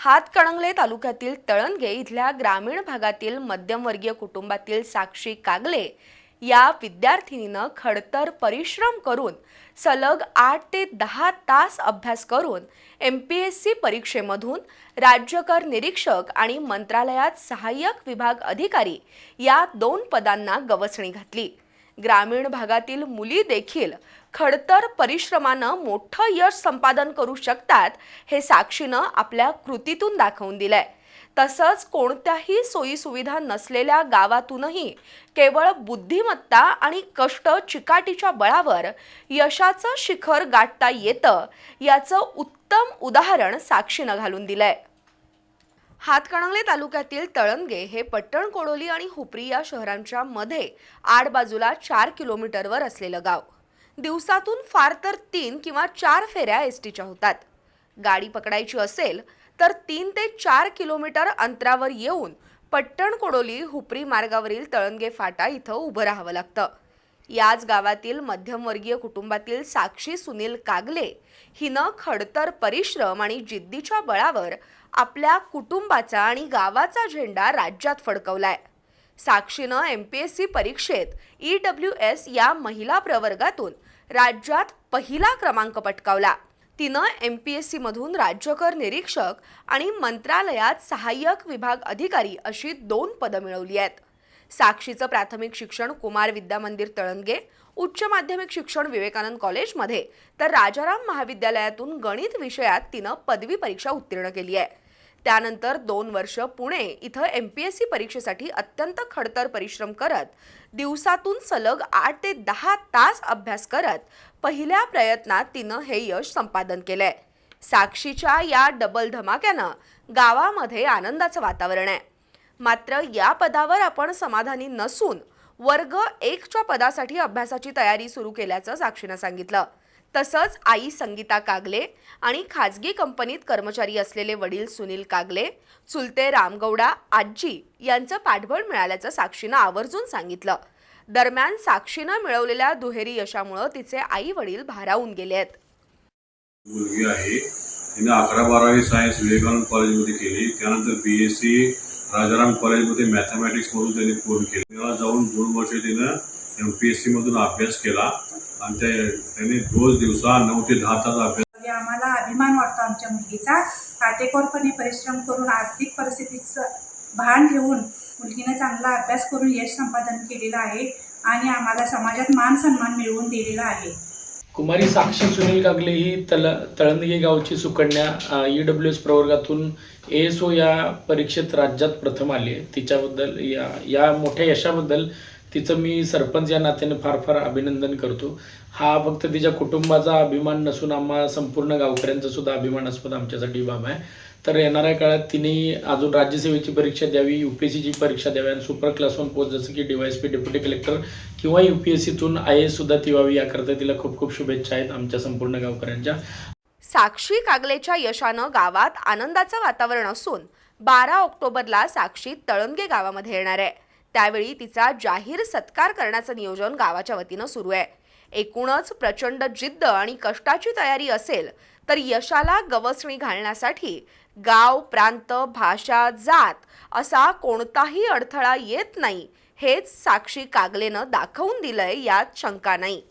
हातकणंगले तालुक्यातील तळणगे इथल्या ग्रामीण भागातील मध्यमवर्गीय कुटुंबातील साक्षी कागले या विद्यार्थिनीनं खडतर परिश्रम करून सलग आठ ते दहा तास अभ्यास करून एम पी एस सी परीक्षेमधून राज्यकर निरीक्षक आणि मंत्रालयात सहाय्यक विभाग अधिकारी या दोन पदांना गवसणी घातली. ग्रामीण भागातील मुली देखील खडतर परिश्रमानं मोठं यश संपादन करू शकतात हे साक्षीनं आपल्या कृतीतून दाखवून दिलंय. तसंच कोणत्याही सोयीसुविधा नसलेल्या गावातूनही केवळ बुद्धिमत्ता आणि कष्ट चिकाटीच्या बळावर यशाचं शिखर गाठता येतं याचं उत्तम उदाहरण साक्षीनं घालून दिलंय. हातकणंगले तालुक्यातील तळंगे हे पट्टण कोडोली आणि हुपरी या शहरांच्या मध्ये आडबाजूला चार किलोमीटरवर असलेलं गाव. दिवसातून फार तर तीन किंवा चार फेऱ्या एस टीच्या होतात. गाडी पकडायची असेल तर तीन ते चार किलोमीटर अंतरावर येऊन पट्टण कोडोली हुपरी मार्गावरील तळंगे फाटा इथं उभं राहावं लागतं. याच गावातील मध्यमवर्गीय कुटुंबातील साक्षी सुनील कागले हिनं खडतर परिश्रम आणि जिद्दीच्या बळावर आपल्या कुटुंबाचा आणि गावाचा झेंडा राज्यात फडकवलाय. साक्षीनं एम पी एस सी परीक्षेत ई डब्ल्यू एस या महिला प्रवर्गातून राज्यात पहिला क्रमांक पटकावला. तिनं एम पी एस सीमधून राज्यकर निरीक्षक आणि मंत्रालयात सहाय्यक विभाग अधिकारी अशी दोन पदं मिळवली आहेत. साक्षीचं प्राथमिक शिक्षण कुमार विद्या मंदिर तळंगे उच्च माध्यमिक शिक्षण विवेकानंद कॉलेजमध्ये. तर राजाराम महाविद्यालयातून गणित विषयात तिनं पदवी परीक्षा उत्तीर्ण केली आहे. त्यानंतर दोन वर्ष पुणे इथं एम पी एस सी परीक्षेसाठी अत्यंत खडतर परिश्रम करत दिवसातून सलग आठ ते दहा तास अभ्यास करत पहिल्या प्रयत्नात तिनं हे यश संपादन केलंय. साक्षीच्या या डबल धमाक्यानं गावामध्ये आनंदाचं वातावरण आहे. मात्र या पदावर आपण समाधानी नसून वर्ग एकच्या पदासाठी अभ्यासाची तयारी सुरू केल्याचं साक्षीनं सांगितलं. तसंच आई संगीता कागले आणि खाजगी कंपनीत कर्मचारी असलेले वडील सुनील कागले चुलते रामगौडा आजी यांचं पाठबळ मिळाल्याचं साक्षीनं आवर्जून सांगितलं. दरम्यान साक्षीनं मिळवलेल्या दुहेरी यशामुळं तिचे आई वडील भारावून गेले आहेत. मुलगी आहे. तिने अकरा बारावी सायन्स विवेकानंद कॉलेजमध्ये केली. त्यानंतर बी एस सी राजाराम कॉलेजमध्ये मॅथमॅटिक्समधून त्यांनी पूर्ण केली. तेव्हा जाऊन दोन वर्ष तिनं एम पी एस सीमधून अभ्यास केला. आणि ते त्यांनी रोज दिवसा नऊ ते दहा तास अभ्यास म्हणजे आम्हाला अभिमान वाटतो आमच्या मुलगीचा. काटेकोरपणे परिश्रम करून आर्थिक परिस्थितीचं भान ठेवून मुलगीनं चांगला अभ्यास करून यश संपादन केलेलं आहे आणि आम्हाला समाजात मान सन्मान मिळवून दिलेला आहे. कुमारी साक्षी सुनील कागले ही तल तळंदगे गावची सुकन्या ई डब्ल्यू एस प्रवर्गातून ए एस ओ या परीक्षेत राज्यात प्रथम आली आहे. तिच्याबद्दल या या मोठ्या यशाबद्दल तिचं मी सरपंच या नात्याने फार फार अभिनंदन करतो. हा फक्त तिच्या कुटुंबाचा अभिमान नसून आम्हा संपूर्ण गावकऱ्यांचा सुद्धा अभिमानास्पद आमच्यासाठी बाब आहे. तर येणाऱ्या काळात तिने अजून राज्यसेवेची परीक्षा द्यावी यू पी एस सीची परीक्षा द्यावी आणि सुपर क्लास वन पोस्ट जसं की डीवायएसपी डेप्युटी कलेक्टर किंवा यू पी एस सीतून आय एस सुद्धा ती व्हावी याकरता तिला खूप खूप शुभेच्छा आहेत आमच्या संपूर्ण गावकऱ्यांच्या. साक्षी कागलेच्या यशानं गावात आनंदाचं वातावरण असून बारा ऑक्टोबरला साक्षी तळंगे गावामध्ये येणार आहे. त्यावेळी तिचा जाहीर सत्कार करण्याचं नियोजन गावाच्या वतीनं सुरू आहे. एकूणच प्रचंड जिद्द आणि कष्टाची तयारी असेल तर यशाला गवसणी घालण्यासाठी गाव प्रांत भाषा जात असा कोणताही अडथळा येत नाही हेच साक्षी कागलेनं दाखवून दिलंय यात शंका नाही.